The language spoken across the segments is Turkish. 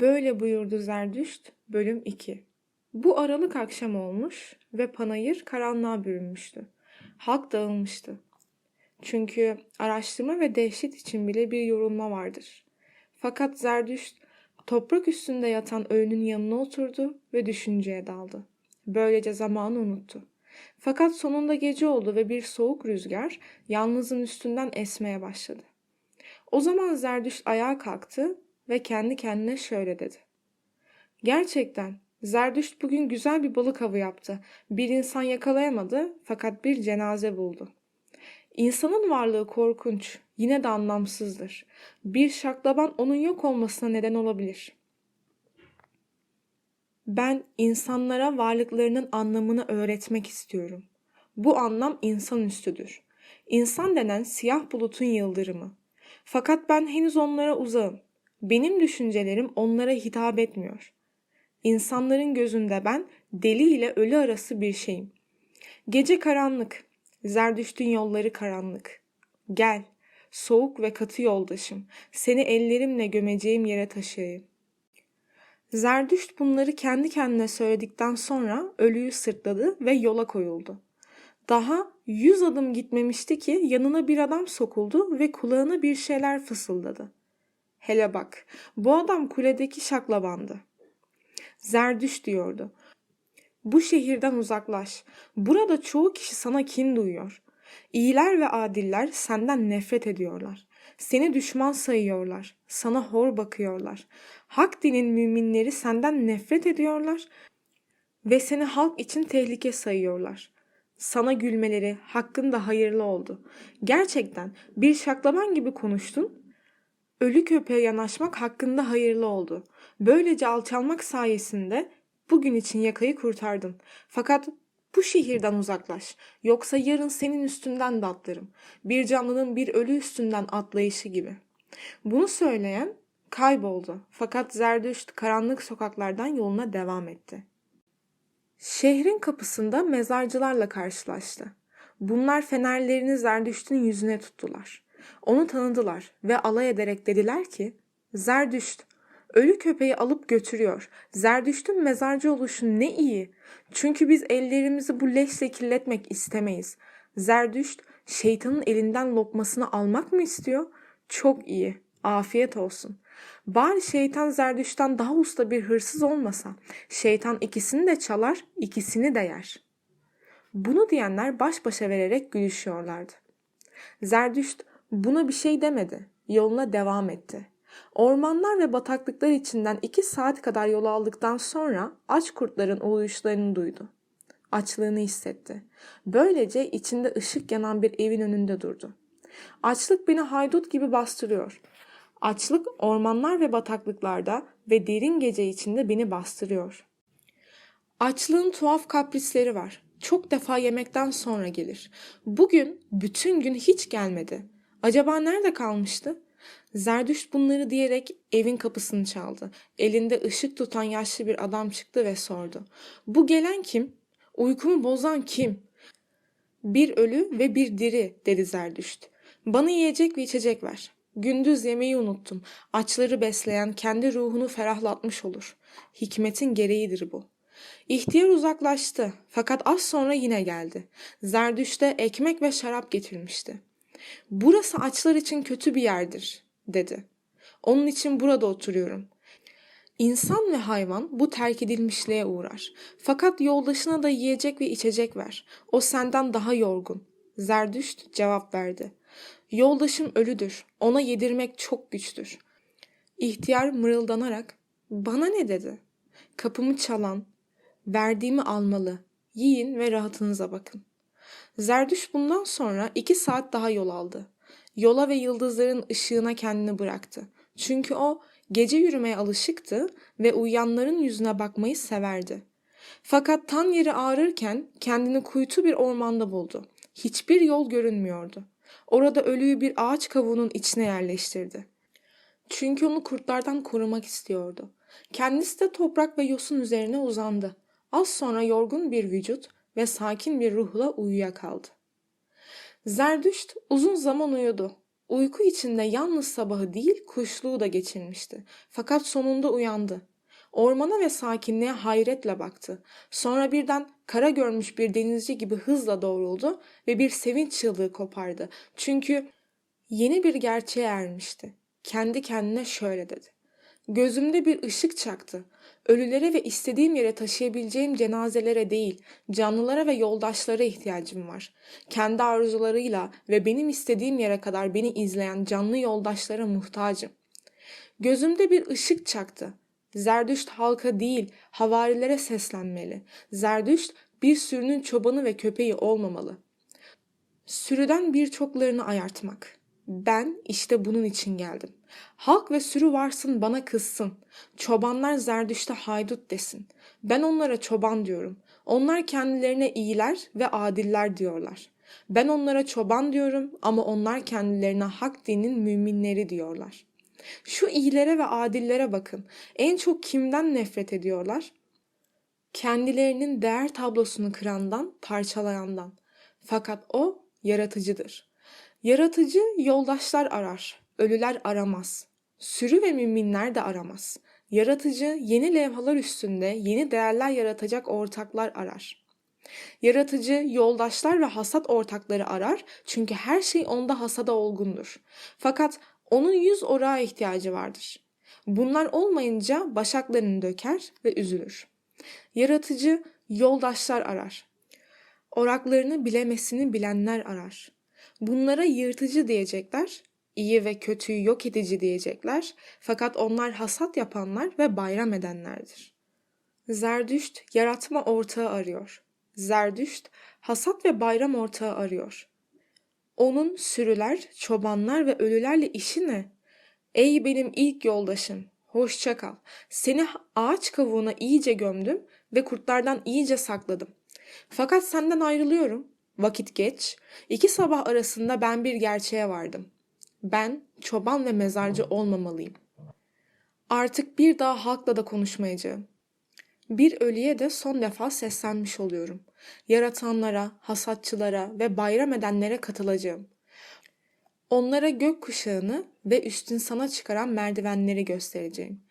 Böyle buyurdu Zerdüşt, bölüm 2. Bu aralık akşam olmuş ve panayır karanlığa bürünmüştü. Halk dağılmıştı. Çünkü araştırma ve dehşet için bile bir yorulma vardır. Fakat Zerdüşt toprak üstünde yatan ölünün yanına oturdu ve düşünceye daldı. Böylece zamanı unuttu. Fakat sonunda gece oldu ve bir soğuk rüzgar yalnızın üstünden esmeye başladı. O zaman Zerdüşt ayağa kalktı ve kendi kendine şöyle dedi. Gerçekten Zerdüşt bugün güzel bir balık avı yaptı. Bir insan yakalayamadı fakat bir cenaze buldu. İnsanın varlığı korkunç, yine de anlamsızdır. Bir şaklaban onun yok olmasına neden olabilir. Ben insanlara varlıklarının anlamını öğretmek istiyorum. Bu anlam insanüstüdür. İnsan denen siyah bulutun yıldırımı. Fakat ben henüz onlara uzağım. Benim düşüncelerim onlara hitap etmiyor. İnsanların gözünde ben deli ile ölü arası bir şeyim. Gece karanlık, Zerdüşt'ün yolları karanlık. Gel, soğuk ve katı yoldaşım, seni ellerimle gömeceğim yere taşıyayım. Zerdüşt bunları kendi kendine söyledikten sonra ölüyü sırtladı ve yola koyuldu. Daha yüz adım gitmemişti ki yanına bir adam sokuldu ve kulağına bir şeyler fısıldadı. Hele bak, bu adam kuledeki şaklabandı. Zerdüş diyordu. Bu şehirden uzaklaş. Burada çoğu kişi sana kin duyuyor. İyiler ve adiller senden nefret ediyorlar. Seni düşman sayıyorlar. Sana hor bakıyorlar. Hak dinin müminleri senden nefret ediyorlar ve seni halk için tehlike sayıyorlar. Sana gülmeleri hakkında hayırlı oldu. Gerçekten bir şaklaban gibi konuştun. Ölü köpeğe yanaşmak hakkında hayırlı oldu. Böylece alçalmak sayesinde bugün için yakayı kurtardın. Fakat bu şehirden uzaklaş. Yoksa yarın senin üstünden de atlarım. Bir canlının bir ölü üstünden atlayışı gibi. Bunu söyleyen kayboldu. Fakat Zerdüşt karanlık sokaklardan yoluna devam etti. Şehrin kapısında mezarcılarla karşılaştı. Bunlar fenerlerini Zerdüşt'ün yüzüne tuttular. Onu tanıdılar ve alay ederek dediler ki, Zerdüşt, ölü köpeği alıp götürüyor. Zerdüşt'ün mezarcı oluşu ne iyi. Çünkü biz ellerimizi bu leşle kirletmek istemeyiz. Zerdüşt, şeytanın elinden lokmasını almak mı istiyor? Çok iyi. Afiyet olsun. Bari şeytan Zerdüşt'ten daha usta bir hırsız olmasa, şeytan ikisini de çalar, ikisini de yer. Bunu diyenler baş başa vererek gülüşüyorlardı. Zerdüşt buna bir şey demedi. Yoluna devam etti. Ormanlar ve bataklıklar içinden iki saat kadar yol aldıktan sonra aç kurtların uluyuşlarını duydu. Açlığını hissetti. Böylece içinde ışık yanan bir evin önünde durdu. Açlık beni haydut gibi bastırıyor. Açlık ormanlar ve bataklıklarda ve derin gece içinde beni bastırıyor. Açlığın tuhaf kaprisleri var. Çok defa yemekten sonra gelir. Bugün bütün gün hiç gelmedi. Acaba nerede kalmıştı? Zerdüşt bunları diyerek evin kapısını çaldı. Elinde ışık tutan yaşlı bir adam çıktı ve sordu. Bu gelen kim? Uykumu bozan kim? Bir ölü ve bir diri dedi Zerdüşt. Bana yiyecek ve içecek ver. Gündüz yemeği unuttum. Açları besleyen kendi ruhunu ferahlatmış olur. Hikmetin gereğidir bu. İhtiyar uzaklaştı fakat az sonra yine geldi. Zerdüşt'e ekmek ve şarap getirmişti. Burası açlar için kötü bir yerdir, dedi. Onun için burada oturuyorum. İnsan ve hayvan bu terk edilmişliğe uğrar. Fakat yoldaşına da yiyecek ve içecek ver. O senden daha yorgun. Zerdüşt cevap verdi. Yoldaşım ölüdür. Ona yedirmek çok güçtür. İhtiyar mırıldanarak bana ne dedi? Kapımı çalan, verdiğimi almalı. Yiyin ve rahatınıza bakın. Zerdüş bundan sonra iki saat daha yol aldı. Yola ve yıldızların ışığına kendini bıraktı. Çünkü o gece yürümeye alışıktı ve uyuyanların yüzüne bakmayı severdi. Fakat tan yeri ağrırken kendini kuytu bir ormanda buldu. Hiçbir yol görünmüyordu. Orada ölüyü bir ağaç kavuğunun içine yerleştirdi. Çünkü onu kurtlardan korumak istiyordu. Kendisi de toprak ve yosun üzerine uzandı. Az sonra yorgun bir vücut ve sakin bir ruhla uyuyakaldı. Zerdüşt uzun zaman uyudu. Uyku içinde yalnız sabahı değil kuşluğu da geçirmişti. Fakat sonunda uyandı. Ormana ve sakinliğe hayretle baktı. Sonra birden kara görmüş bir denizci gibi hızla doğruldu ve bir sevinç çığlığı kopardı. Çünkü yeni bir gerçeğe ermişti. Kendi kendine şöyle dedi. Gözümde bir ışık çaktı. Ölülere ve istediğim yere taşıyabileceğim cenazelere değil, canlılara ve yoldaşlara ihtiyacım var. Kendi arzularıyla ve benim istediğim yere kadar beni izleyen canlı yoldaşlara muhtacım. Gözümde bir ışık çaktı. Zerdüşt halka değil, havarilere seslenmeli. Zerdüşt bir sürünün çobanı ve köpeği olmamalı. Sürüden birçoklarını ayartmak. Ben işte bunun için geldim. Halk ve sürü varsın bana kızsın. Çobanlar Zerdüşt'e haydut desin. Ben onlara çoban diyorum. Onlar kendilerine iyiler ve adiller diyorlar. Ben onlara çoban diyorum ama onlar kendilerine hak dinin müminleri diyorlar. Şu iyilere ve adillere bakın. En çok kimden nefret ediyorlar? Kendilerinin değer tablosunu kırandan, parçalayandan. Fakat o yaratıcıdır. Yaratıcı yoldaşlar arar, ölüler aramaz. Sürü ve müminler de aramaz. Yaratıcı yeni levhalar üstünde yeni değerler yaratacak ortaklar arar. Yaratıcı yoldaşlar ve hasat ortakları arar çünkü her şey onda hasada olgundur. Fakat onun yüz orağa ihtiyacı vardır. Bunlar olmayınca başaklarını döker ve üzülür. Yaratıcı yoldaşlar arar. Oraklarını bilemesini bilenler arar. Bunlara yırtıcı diyecekler, iyi ve kötüyü yok edici diyecekler fakat onlar hasat yapanlar ve bayram edenlerdir. Zerdüşt yaratma ortağı arıyor. Zerdüşt hasat ve bayram ortağı arıyor. Onun sürüler, çobanlar ve ölülerle işi ne? Ey benim ilk yoldaşım, hoşça kal. Seni ağaç kavuğuna iyice gömdüm ve kurtlardan iyice sakladım. Fakat senden ayrılıyorum. Vakit geç. İki sabah arasında ben bir gerçeğe vardım. Ben çoban ve mezarcı olmamalıyım. Artık bir daha halkla da konuşmayacağım. Bir ölüye de son defa seslenmiş oluyorum. Yaratanlara, hasatçılara ve bayram edenlere katılacağım. Onlara gök kuşağını ve üstün sana çıkaran merdivenleri göstereceğim.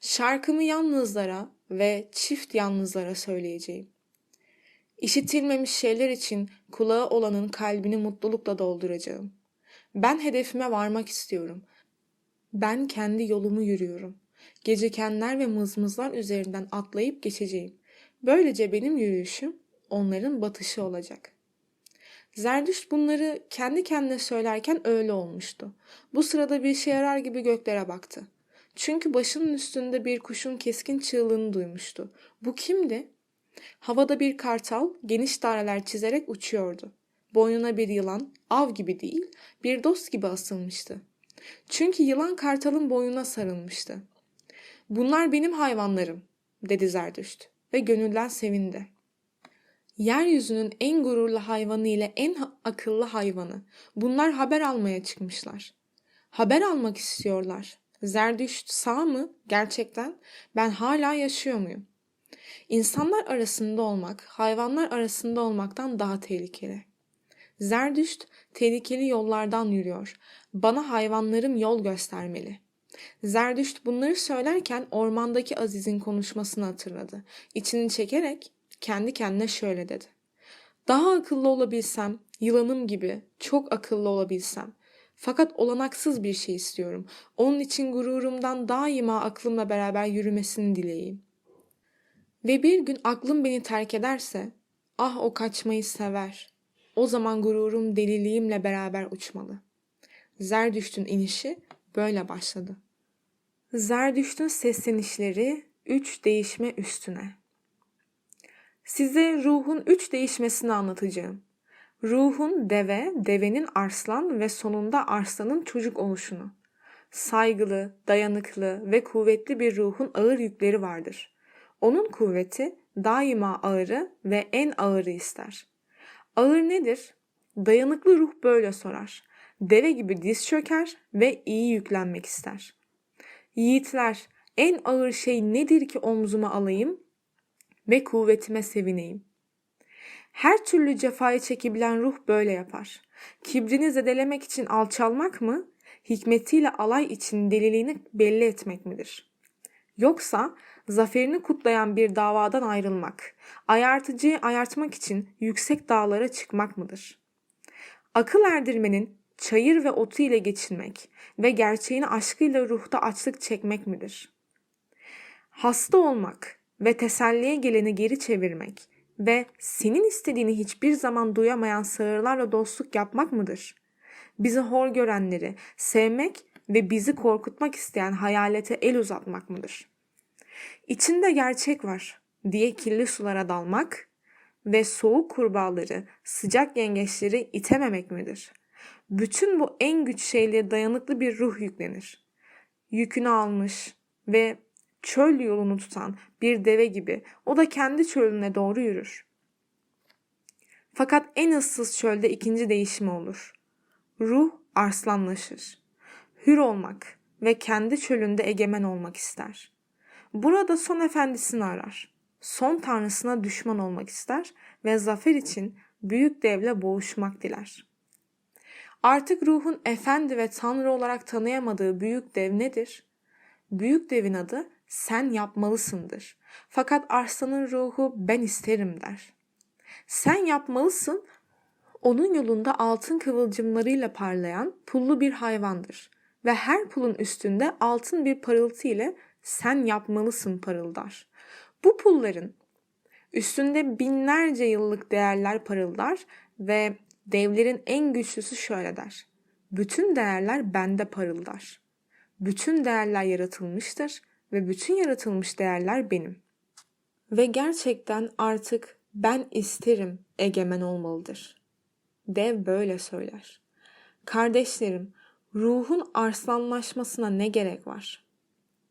Şarkımı yalnızlara ve çift yalnızlara söyleyeceğim. İşitilmemiş şeyler için kulağı olanın kalbini mutlulukla dolduracağım. Ben hedefime varmak istiyorum. Ben kendi yolumu yürüyorum. Gecekenler ve mızmızlar üzerinden atlayıp geçeceğim. Böylece benim yürüyüşüm onların batışı olacak. Zerdüşt bunları kendi kendine söylerken öyle olmuştu. Bu sırada bir şey arar gibi göklere baktı. Çünkü başının üstünde bir kuşun keskin çığlığını duymuştu. Bu kimdi? Havada bir kartal geniş daireler çizerek uçuyordu. Boynuna bir yılan, av gibi değil, bir dost gibi asılmıştı. Çünkü yılan kartalın boynuna sarılmıştı. Bunlar benim hayvanlarım, dedi Zerdüşt ve gönülden sevindi. Yeryüzünün en gururlu hayvanı ile en akıllı hayvanı. Bunlar haber almaya çıkmışlar. Haber almak istiyorlar. Zerdüşt sağ mı? Gerçekten? Ben hala yaşıyor muyum? İnsanlar arasında olmak, hayvanlar arasında olmaktan daha tehlikeli. Zerdüşt tehlikeli yollardan yürüyor. Bana hayvanlarım yol göstermeli. Zerdüşt bunları söylerken ormandaki Aziz'in konuşmasını hatırladı. İçini çekerek kendi kendine şöyle dedi. Daha akıllı olabilsem, yılanım gibi çok akıllı olabilsem. Fakat olanaksız bir şey istiyorum. Onun için gururumdan daima aklımla beraber yürümesini dileyeyim. Ve bir gün aklım beni terk ederse, ah o kaçmayı sever. O zaman gururum deliliğimle beraber uçmalı. Zerdüşt'ün inişi böyle başladı. Zerdüşt'ün seslenişleri üç değişme üstüne. Size ruhun üç değişmesini anlatacağım. Ruhun deve, devenin arslan ve sonunda arslanın çocuk oluşunu. Saygılı, dayanıklı ve kuvvetli bir ruhun ağır yükleri vardır. Onun kuvveti daima ağırı ve en ağırı ister. Ağır nedir? Dayanıklı ruh böyle sorar. Deve gibi diz çöker ve iyi yüklenmek ister. Yiğitler, en ağır şey nedir ki omzuma alayım ve kuvvetime sevineyim. Her türlü cefayı çekebilen ruh böyle yapar. Kibrini zedelemek için alçalmak mı? Hikmetiyle alay için deliliğini belli etmek midir? Yoksa zaferini kutlayan bir davadan ayrılmak, ayartıcıyı ayartmak için yüksek dağlara çıkmak mıdır? Akıl erdirmenin çayır ve otu ile geçinmek ve gerçeğin aşkıyla ruhta açlık çekmek midir? Hasta olmak ve teselliye geleni geri çevirmek ve senin istediğini hiçbir zaman duyamayan sağırlarla dostluk yapmak mıdır? Bizi hor görenleri sevmek ve bizi korkutmak isteyen hayalete el uzatmak mıdır? İçinde gerçek var diye kirli sulara dalmak ve soğuk kurbağaları, sıcak yengeçleri itememek midir? Bütün bu en güç şeylere dayanıklı bir ruh yüklenir. Yükünü almış ve çöl yolunu tutan bir deve gibi o da kendi çölüne doğru yürür. Fakat en ıssız çölde ikinci değişimi olur. Ruh arslanlaşır. Hür olmak ve kendi çölünde egemen olmak ister. Burada son efendisini arar. Son tanrısına düşman olmak ister ve zafer için büyük devle boğuşmak diler. Artık ruhun efendi ve tanrı olarak tanıyamadığı büyük dev nedir? Büyük devin adı sen yapmalısındır. Fakat arslanın ruhu ben isterim der. Sen yapmalısın onun yolunda altın kıvılcımlarıyla parlayan pullu bir hayvandır ve her pulun üstünde altın bir parıltı ile sen yapmalısın parıldar. Bu pulların üstünde binlerce yıllık değerler parıldar ve devlerin en güçlüsü şöyle der. Bütün değerler bende parıldar. Bütün değerler yaratılmıştır ve bütün yaratılmış değerler benim. Ve gerçekten artık ben isterim egemen olmalıdır. Dev böyle söyler. Kardeşlerim, ruhun arslanlaşmasına ne gerek var?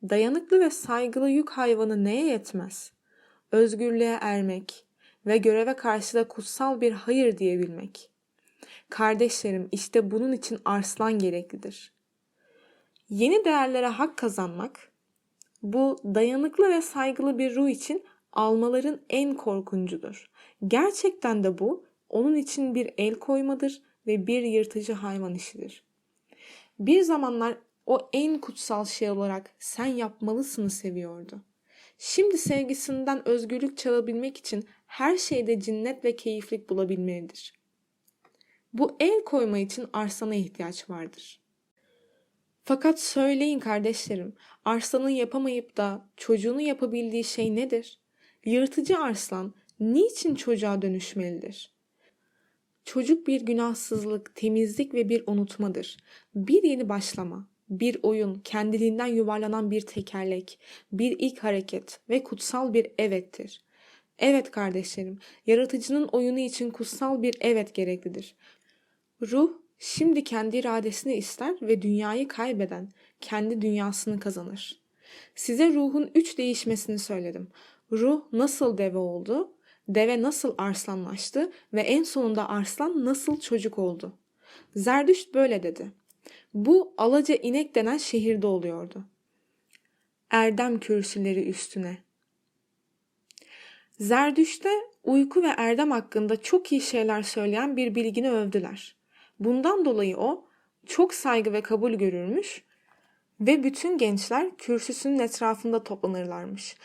Dayanıklı ve saygılı yük hayvanı neye yetmez? Özgürlüğe ermek ve göreve karşı da kutsal bir hayır diyebilmek. Kardeşlerim işte bunun için arslan gereklidir. Yeni değerlere hak kazanmak, bu dayanıklı ve saygılı bir ruh için almaların en korkuncudur. Gerçekten de bu onun için bir el koymadır ve bir yırtıcı hayvan işidir. Bir zamanlar o en kutsal şey olarak sen yapmalısını seviyordu. Şimdi sevgisinden özgürlük çalabilmek için her şeyde cinnet ve keyiflik bulabilmelidir. Bu el koyma için arsana ihtiyaç vardır. Fakat söyleyin kardeşlerim, arslanın yapamayıp da çocuğunu yapabildiği şey nedir? Yırtıcı arslan niçin çocuğa dönüşmelidir? Çocuk bir günahsızlık, temizlik ve bir unutmadır. Bir yeni başlama, bir oyun, kendiliğinden yuvarlanan bir tekerlek, bir ilk hareket ve kutsal bir evettir. Evet kardeşlerim, yaratıcının oyunu için kutsal bir evet gereklidir. Ruh şimdi kendi iradesini ister ve dünyayı kaybeden kendi dünyasını kazanır. Size ruhun üç değişmesini söyledim. Ruh nasıl deve oldu, deve nasıl arslanlaştı ve en sonunda arslan nasıl çocuk oldu. Zerdüşt böyle dedi. Bu alaca inek denen şehirde oluyordu. Erdem kürsüleri üstüne. Zerdüş'te uyku ve erdem hakkında çok iyi şeyler söyleyen bir bilgini övdüler. Bundan dolayı o çok saygı ve kabul görürmüş ve bütün gençler kürsüsünün etrafında toplanırlarmış.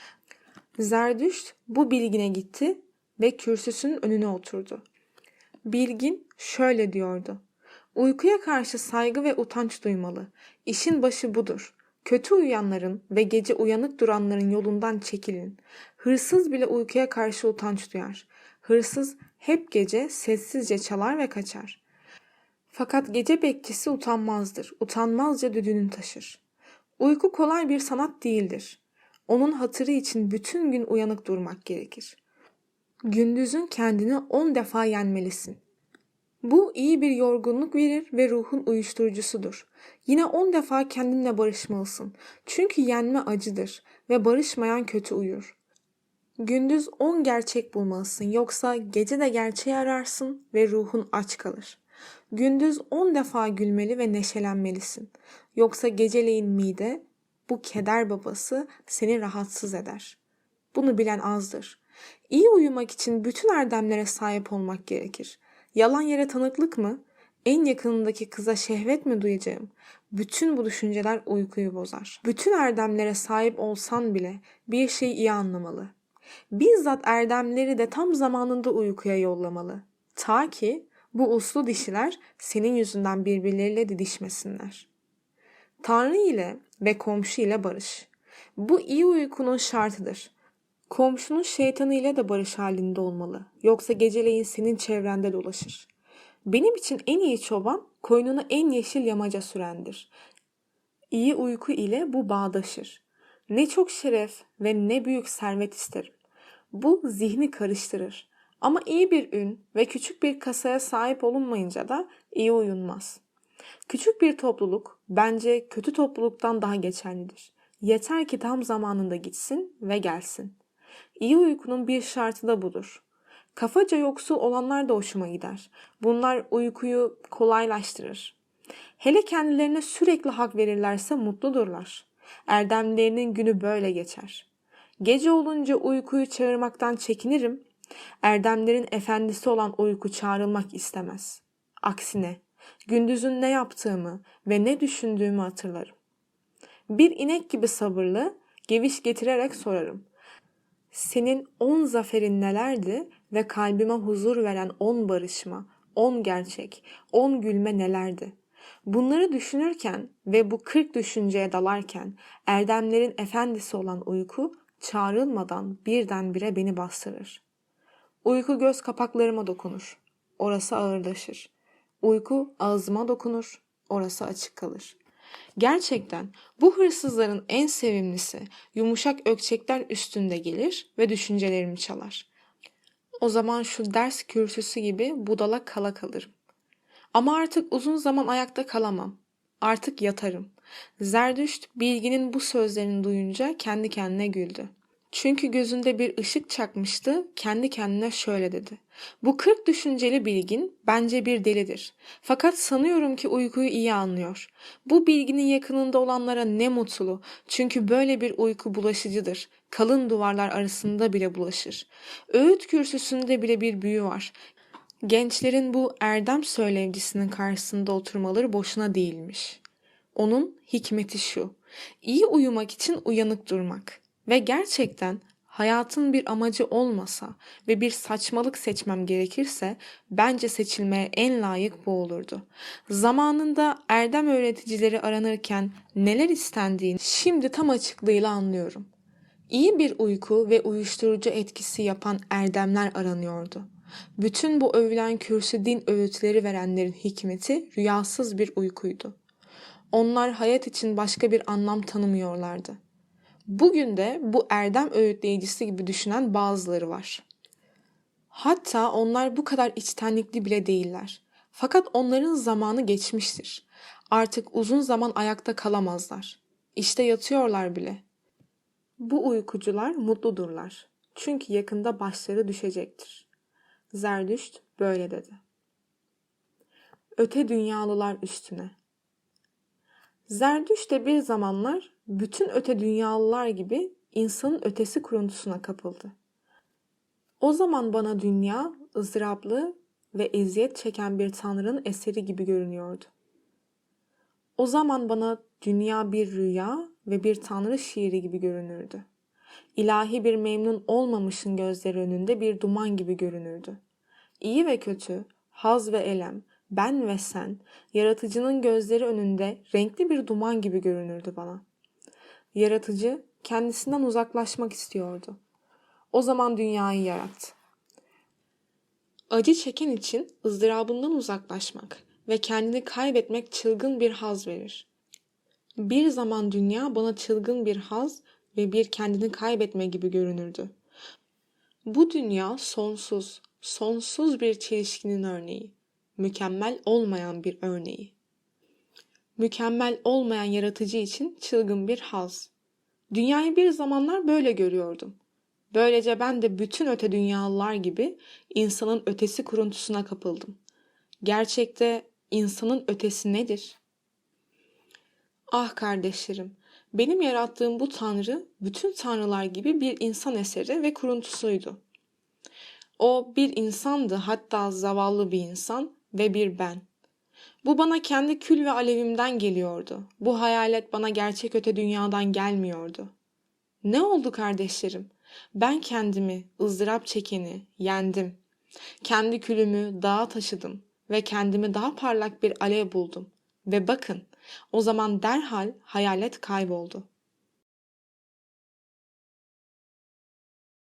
Zerdüşt bu bilgine gitti ve kürsüsünün önüne oturdu. Bilgin şöyle diyordu. Uykuya karşı saygı ve utanç duymalı. İşin başı budur. Kötü uyuyanların ve gece uyanık duranların yolundan çekilin. Hırsız bile uykuya karşı utanç duyar. Hırsız hep gece sessizce çalar ve kaçar. Fakat gece bekçisi utanmazdır. Utanmazca düdüğünü taşır. Uyku kolay bir sanat değildir. Onun hatırı için bütün gün uyanık durmak gerekir. Gündüzün kendini on defa yenmelisin. Bu iyi bir yorgunluk verir ve ruhun uyuşturucusudur. Yine on defa kendinle barışmalısın. Çünkü yenme acıdır ve barışmayan kötü uyur. Gündüz on gerçek bulmalısın yoksa gece de gerçeği ararsın ve ruhun aç kalır. Gündüz on defa gülmeli ve neşelenmelisin. Yoksa geceleyin mide, bu keder babası seni rahatsız eder. Bunu bilen azdır. İyi uyumak için bütün erdemlere sahip olmak gerekir. Yalan yere tanıklık mı? En yakınındaki kıza şehvet mi duyacağım? Bütün bu düşünceler uykuyu bozar. Bütün erdemlere sahip olsan bile bir şeyi iyi anlamalı. Bizzat erdemleri de tam zamanında uykuya yollamalı. Ta ki bu uslu dişiler senin yüzünden birbirleriyle didişmesinler. Tanrı ile ve komşu ile barış. Bu iyi uykunun şartıdır. Komşunun şeytanı ile de barış halinde olmalı. Yoksa geceleyin senin çevrende dolaşır. Benim için en iyi çoban koynunu en yeşil yamaca sürendir. İyi uyku ile bu bağdaşır. Ne çok şeref ve ne büyük servet isterim. Bu zihni karıştırır. Ama iyi bir ün ve küçük bir kasaya sahip olunmayınca da iyi uyunmaz. Küçük bir topluluk bence kötü topluluktan daha geçerlidir. Yeter ki tam zamanında gitsin ve gelsin. İyi uykunun bir şartı da budur. Kafaca yoksul olanlar da hoşuma gider. Bunlar uykuyu kolaylaştırır. Hele kendilerine sürekli hak verirlerse mutludurlar. Erdemlerinin günü böyle geçer. Gece olunca uykuyu çağırmaktan çekinirim. Erdemlerin efendisi olan uyku çağrılmak istemez. Aksine gündüzün ne yaptığımı ve ne düşündüğümü hatırlarım. Bir inek gibi sabırlı, geviş getirerek sorarım. Senin on zaferin nelerdi ve kalbime huzur veren on barışma, on gerçek, on gülme nelerdi? Bunları düşünürken ve bu kırk düşünceye dalarken erdemlerin efendisi olan uyku çağrılmadan birdenbire beni bastırır. Uyku göz kapaklarıma dokunur. Orası ağırlaşır. Uyku ağzıma dokunur. Orası açık kalır. Gerçekten bu hırsızların en sevimlisi yumuşak ökçekler üstünde gelir ve düşüncelerimi çalar. O zaman şu ders kürsüsü gibi budala kala kalırım. Ama artık uzun zaman ayakta kalamam. Artık yatarım. Zerdüşt bilginin bu sözlerini duyunca kendi kendine güldü. Çünkü gözünde bir ışık çakmıştı, kendi kendine şöyle dedi. Bu kırk düşünceli bilgin bence bir delidir. Fakat sanıyorum ki uykuyu iyi anlıyor. Bu bilginin yakınında olanlara ne mutlu. Çünkü böyle bir uyku bulaşıcıdır. Kalın duvarlar arasında bile bulaşır. Öğüt kürsüsünde bile bir büyü var. Gençlerin bu erdem söylevcisinin karşısında oturmaları boşuna değilmiş. Onun hikmeti şu. İyi uyumak için uyanık durmak. Ve gerçekten hayatın bir amacı olmasa ve bir saçmalık seçmem gerekirse bence seçilmeye en layık bu olurdu. Zamanında erdem öğreticileri aranırken neler istendiğini şimdi tam açıklığıyla anlıyorum. İyi bir uyku ve uyuşturucu etkisi yapan erdemler aranıyordu. Bütün bu övülen kürsü din öğütleri verenlerin hikmeti rüyasız bir uykuydu. Onlar hayat için başka bir anlam tanımıyorlardı. Bugün de bu erdem öğütleyicisi gibi düşünen bazıları var. Hatta onlar bu kadar içtenlikli bile değiller. Fakat onların zamanı geçmiştir. Artık uzun zaman ayakta kalamazlar. İşte yatıyorlar bile. Bu uykucular mutludurlar. Çünkü yakında başları düşecektir. Zerdüşt böyle dedi. Öte dünyalılar üstüne. Zerdüşt de bir zamanlar bütün öte dünyalılar gibi insanın ötesi kuruntusuna kapıldı. O zaman bana dünya ızdıraplı ve eziyet çeken bir tanrının eseri gibi görünüyordu. O zaman bana dünya bir rüya ve bir tanrı şiiri gibi görünürdü. İlahi bir memnun olmamışın gözleri önünde bir duman gibi görünürdü. İyi ve kötü, haz ve elem, ben ve sen, yaratıcının gözleri önünde renkli bir duman gibi görünürdü bana. Yaratıcı kendisinden uzaklaşmak istiyordu. O zaman dünyayı yarattı. Acı çeken için ızdırabından uzaklaşmak ve kendini kaybetmek çılgın bir haz verir. Bir zaman dünya bana çılgın bir haz ve bir kendini kaybetme gibi görünürdü. Bu dünya sonsuz, sonsuz bir çelişkinin örneği, mükemmel olmayan bir örneği. Mükemmel olmayan yaratıcı için çılgın bir haz. Dünyayı bir zamanlar böyle görüyordum. Böylece ben de bütün öte dünyalılar gibi insanın ötesi kuruntusuna kapıldım. Gerçekte insanın ötesi nedir? Ah kardeşlerim, benim yarattığım bu tanrı bütün tanrılar gibi bir insan eseri ve kuruntusuydu. O bir insandı hatta zavallı bir insan ve bir ben. Bu bana kendi kül ve alevimden geliyordu. Bu hayalet bana gerçek öte dünyadan gelmiyordu. Ne oldu kardeşlerim? Ben kendimi, ızdırap çekeni, yendim. Kendi külümü dağa taşıdım ve kendimi daha parlak bir alev buldum. Ve bakın, o zaman derhal hayalet kayboldu.